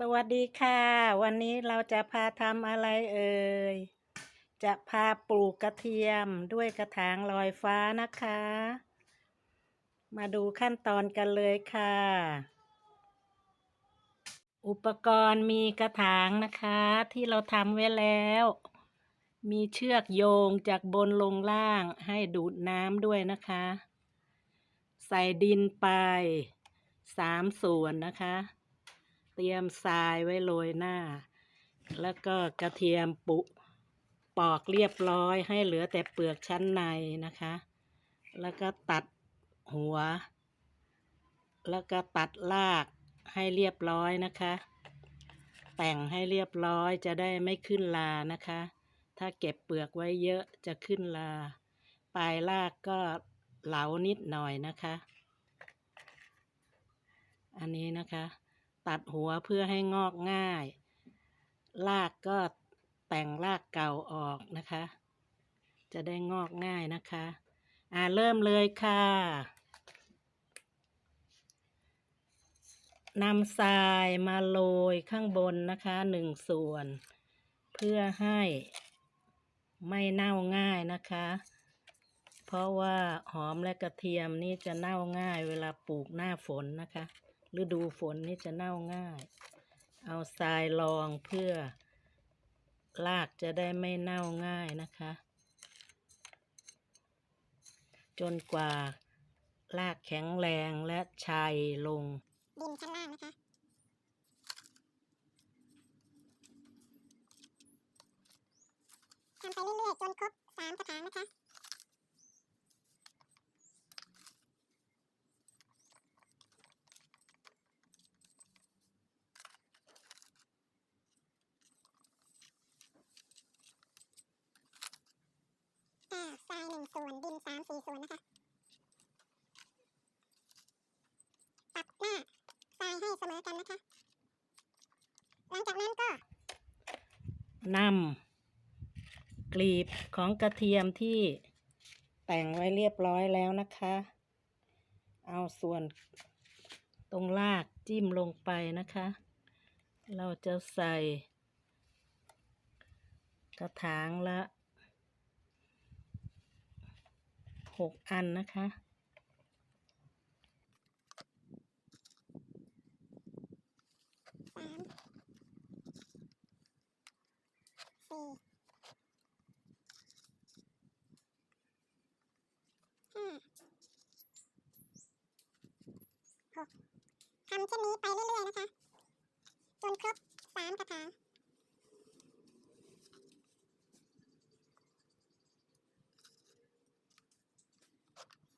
สวัสดีค่ะ วันนี้เราจะพาทำอะไรเอ่ย จะพาปลูกกระเทียมด้วยกระถางลอยฟ้านะคะ มาดูขั้นตอนกันเลยค่ะ อุปกรณ์มีกระถางนะคะ ที่เราทำไว้แล้ว มีเชือกโยงจากบนลงล่างให้ดูดน้ำด้วยนะคะ ใส่ดินไปสามส่วนนะคะ เตรียมทรายไว้โรยหน้า แล้วก็กระเทียมปุปอกเรียบร้อยให้เหลือแต่เปลือกชั้นในนะคะ แล้วก็ตัดหัว แล้วก็ตัดรากให้เรียบร้อยนะคะ แต่งให้เรียบร้อยจะได้ไม่ขึ้นลานะคะ ถ้าเก็บเปลือกไว้เยอะจะขึ้นลา ปลายรากก็เหลานิดหน่อยนะคะ อันนี้นะคะ ตัดหัวเพื่อให้งอกง่าย รากก็แต่งรากเก่าออกนะคะ จะได้งอกง่ายนะคะ อ่าเริ่มเลยค่ะนำทรายมาโรยข้างบนนะคะหนึ่งส่วน เพื่อให้ไม่เน่าง่ายนะคะ เพราะว่าหอมและกระเทียมนี่จะเน่าง่ายเวลาปลูกหน้าฝนนะคะ ฤดูฝนนี่จะเน่าง่าย เอาทรายรองเพื่อรากจะได้ไม่เน่าง่ายนะคะ จนกว่ารากแข็งแรงและชัยลงดินชั้นล่างนะคะทำไปเรื่อยๆจนครบสามกระถางนะคะ อ่าทรายหนึ่งส่วน ดินสามสี่ส่วนนะคะ ปรับหน้าทรายให้เสมอกันนะคะ หลัง จากนั้นก็นำกลีบของกระเทียมที่แต่งไว้เรียบร้อยแล้วนะคะ เอาส่วนตรงรากจิ้มลงไปนะคะ เราจะใส่ กระถางละหกอันนะคะ สามสี่ห้าหก ทำเช่นนี้ไปเรื่อยๆนะคะ จนครบสามกระถาง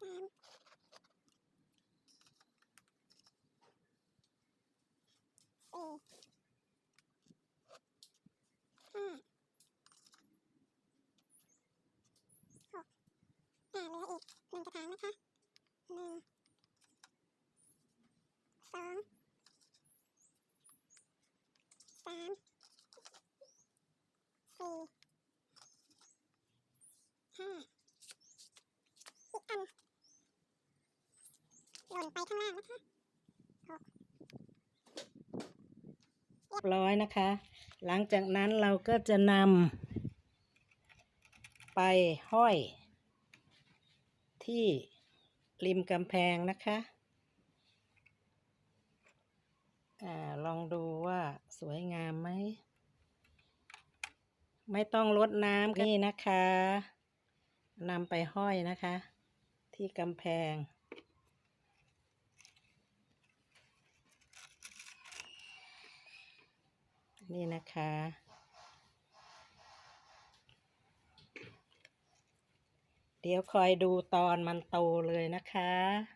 สามสี่ห้าหกอ่าเหลืออีกหนึ่งกระถางนะคะหนึ่งสองสามสี่ห้าอีกอันห ล่นไปข้างล่างนะคะเรียบร้อยนะคะ หลังจากนั้นเราก็จะนำไปห้อย ที่ริมกำแพงนะคะอาลองดูว่าสวยงามไหม ไม่ต้องรดน้ำนี่นะคะนำไปห้อยนะคะ ที่กำแพง นี่นะคะ เดี๋ยวคอยดูตอนมันโตเลยนะคะ